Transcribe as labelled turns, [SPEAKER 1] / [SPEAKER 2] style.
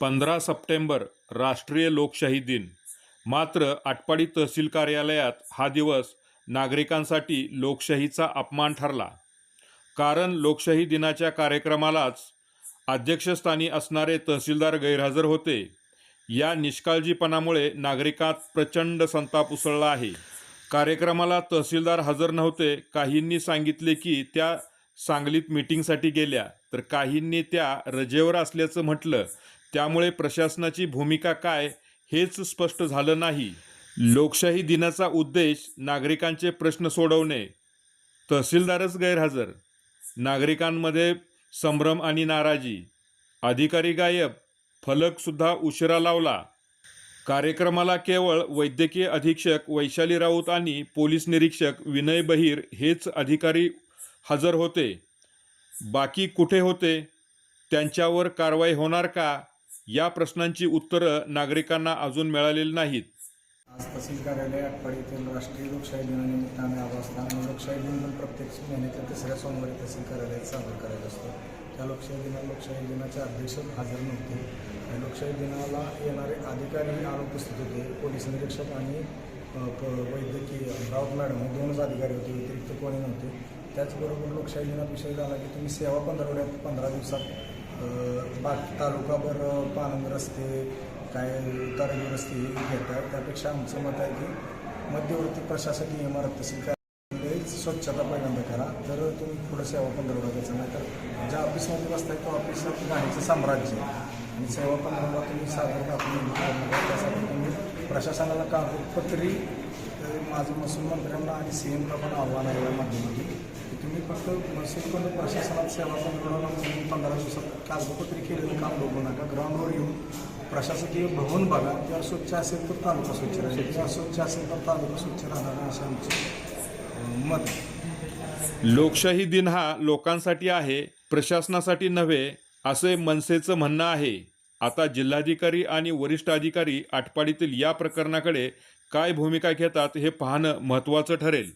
[SPEAKER 1] पंधरा सप्टेंबर राष्ट्रीय लोकशाही दिन. मात्र आटपाडी तहसील कार्यालयात हा दिवस नागरिकांसाठी लोकशाहीचा अपमान ठरला. कारण लोकशाही दिनाच्या कार्यक्रमालाच अध्यक्षस्थानी असणारे तहसीलदार गैरहजर होते. या निष्काळजीपणामुळे नागरिकात प्रचंड संताप उसळला आहे. कार्यक्रमाला तहसीलदार हजर नव्हते. काहींनी सांगितले की त्या सांगलीत मीटिंगसाठी गेल्या. तर काहींनी त्या रजेवर असल्याचं म्हटलं त्यामुळे प्रशासनाची भूमिका काय हेच स्पष्ट झालं नाही. लोकशाही दिनाचा उद्देश नागरिकांचे प्रश्न सोडवणे. तहसीलदारच गैरहजर. नागरिकांमध्ये संभ्रम आणि नाराजी. अधिकारी गायब. फलकसुद्धा उशिरा लावला. कार्यक्रमाला केवळ वैद्यकीय अधीक्षक वैशाली राऊत आणि पोलीस निरीक्षक विनय बहिर हेच अधिकारी हजर होते. बाकी कुठे होते? त्यांच्यावर कारवाई होणार का? या प्रश्नांची उत्तरं नागरिकांना अजून मिळालेली नाहीत.
[SPEAKER 2] आज तहसील कार्यालय आटपाडी येथील राष्ट्रीय लोकशाही दिनानिमित्त आम्ही आलो आणि लोकशाही दिन म्हणून प्रत्येक महिन्याच्या तिसऱ्या सोमवारी तहसील कार्यालयात सादर करायचा असतो. त्या लोकशाही दिना लोकशाही दिनाचे अध्यक्ष हजर नव्हते. लोकशाही दिनाला येणारे अधिकारी अनुपस्थित होते. पोलीस निरीक्षक आणि प- वैद्यकीय राऊत मॅडम हे दोनच अधिकारी होते. व्यतिरिक्त कोणी नव्हते. त्याचबरोबर लोकशाही दिनाविषयी झाला की तुम्ही सेवा पंधरवड्यात पंधरा दिवसात बाकी तालुकाभर पानंद रस्ते काय उतारली रस्ते हे घेतात. त्यापेक्षा आमचं मत आहे की मध्यवर्ती प्रशासकीय इमारत तहसील कार्यालयात स्वच्छता पहिल्यांदा करा. तर तुम्ही पुढं सेवा पंधरवडा द्यायचा नाही तर ज्या ऑफिसमध्ये बसताय त्या ऑफिसात गाडीचं साम्राज्य. आणि सेवा पंधरवडा तुम्ही साधारण आपण त्यासाठी तुम्ही प्रशासनाला कागदपत्री माझं महसूल मंत्र्यांना आणि सी एमला पण आव्हान आहे या माध्यमातून. की तुम्ही फक्त महसूल पण प्रशासनात सेवा पंधरवडा म्हणून पंधरा दिवसात कागदपत्री केलेलं काम बघू नका. ग्राउंडवर येऊन प्रशासकीय भवन बघा. जर स्वच्छ असेल तर तालुका स्वच्छ राहील. जर अस्वच्छ असेल तर तालुका स्वच्छ राहणार असं आमचं मत
[SPEAKER 1] लोकशाही दिन हा लोकांसाठी आहे प्रशासनासाठी नव्हे असे मनसेचं म्हणणं आहे. आता जिल्हाधिकारी आणि वरिष्ठ अधिकारी आटपाडीतील या प्रकरणाकडे काय भूमिका घेतात हे पाहणं महत्त्वाचं ठरेल.